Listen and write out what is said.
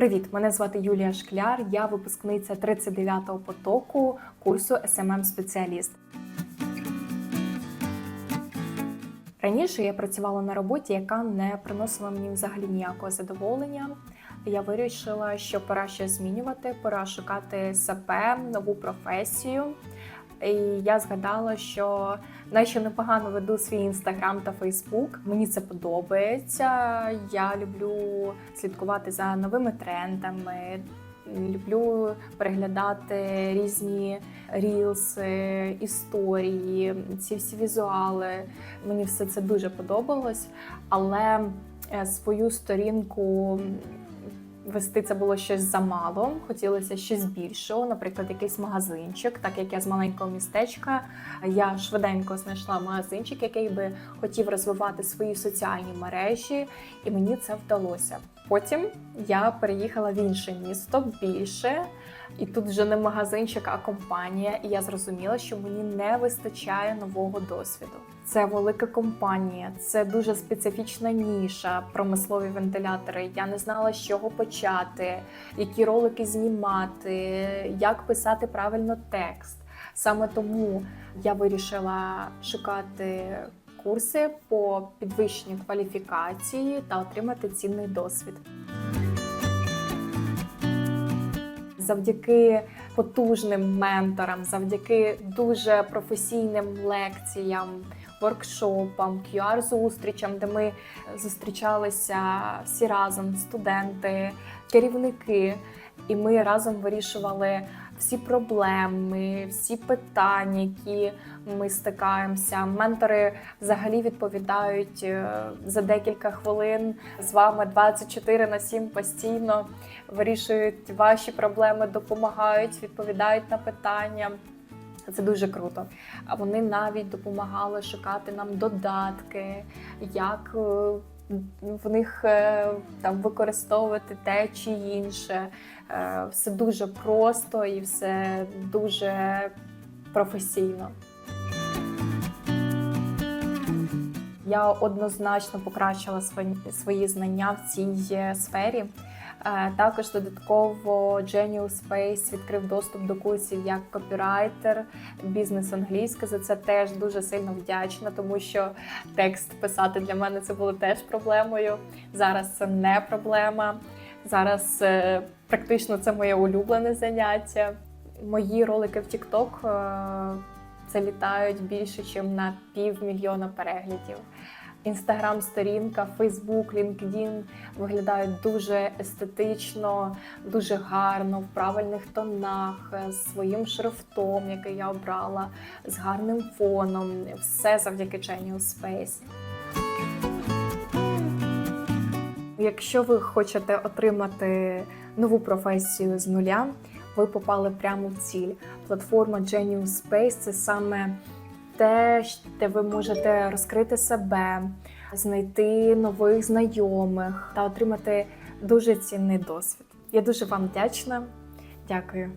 Привіт, мене звати Юлія Шкляр. Я випускниця 39-го потоку курсу smm спеціаліст Раніше я працювала на роботі, яка не приносила мені взагалі ніякого задоволення. Я вирішила, що пора щось змінювати, пора шукати себе, нову професію. І я згадала, що наче непогано веду свій інстаграм та фейсбук. Мені це подобається. Я люблю слідкувати за новими трендами. Люблю переглядати різні рілси, історії, ці всі візуали. Мені все це дуже подобалось, але е, свою сторінку вести це було щось замало. Хотілося щось більшого, наприклад, якийсь магазинчик. Так як я з маленького містечка, я швиденько знайшла магазинчик, який би хотів розвивати свої соціальні мережі, і мені це вдалося. Потім я переїхала в інше місто більше, і тут вже не магазинчик, а компанія. І я зрозуміла, що мені не вистачає нового досвіду. Це велика компанія, це дуже специфічна ніша, промислові вентилятори. Я не знала, з чого почати, які ролики знімати, як писати правильно текст. Саме тому я вирішила шукати курси по підвищенню кваліфікації та отримати цінний досвід. Завдяки потужним менторам, завдяки дуже професійним лекціям, воркшопам, QR-зустрічам, де ми зустрічалися всі разом, студенти, керівники, і ми разом вирішували всі проблеми, всі питання, які ми стикаємося. Ментори взагалі відповідають е, за декілька хвилин з вами 24 на 7 постійно вирішують ваші проблеми, допомагають, відповідають на питання. Це дуже круто. А вони навіть допомагали шукати нам додатки, як е, в них е, там використовувати те чи інше. Е, Все дуже просто і все дуже професійно. Я однозначно покращила свої- знання в цій е, сфері. Е, Також додатково Genius Space відкрив доступ до курсів як копірайтер, бізнес англійська. За це теж дуже сильно вдячна, тому що текст писати для мене це було теж проблемою. Зараз це не проблема. Зараз е, практично це моє улюблене заняття. Мої ролики в TikTok е, це літають більше, ніж на півмільйона переглядів. Інстаграм-сторінка, Фейсбук, LinkedIn виглядають дуже естетично, дуже гарно, в правильних тонах, з своїм шрифтом, який я обрала, з гарним фоном. Все завдяки Genius Space. Якщо ви хочете отримати нову професію з нуля, ви попали прямо в ціль. Платформа Genius Space це саме те, де ви можете розкрити себе, знайти нових знайомих та отримати дуже цінний досвід. Я дуже вам вдячна. Дякую.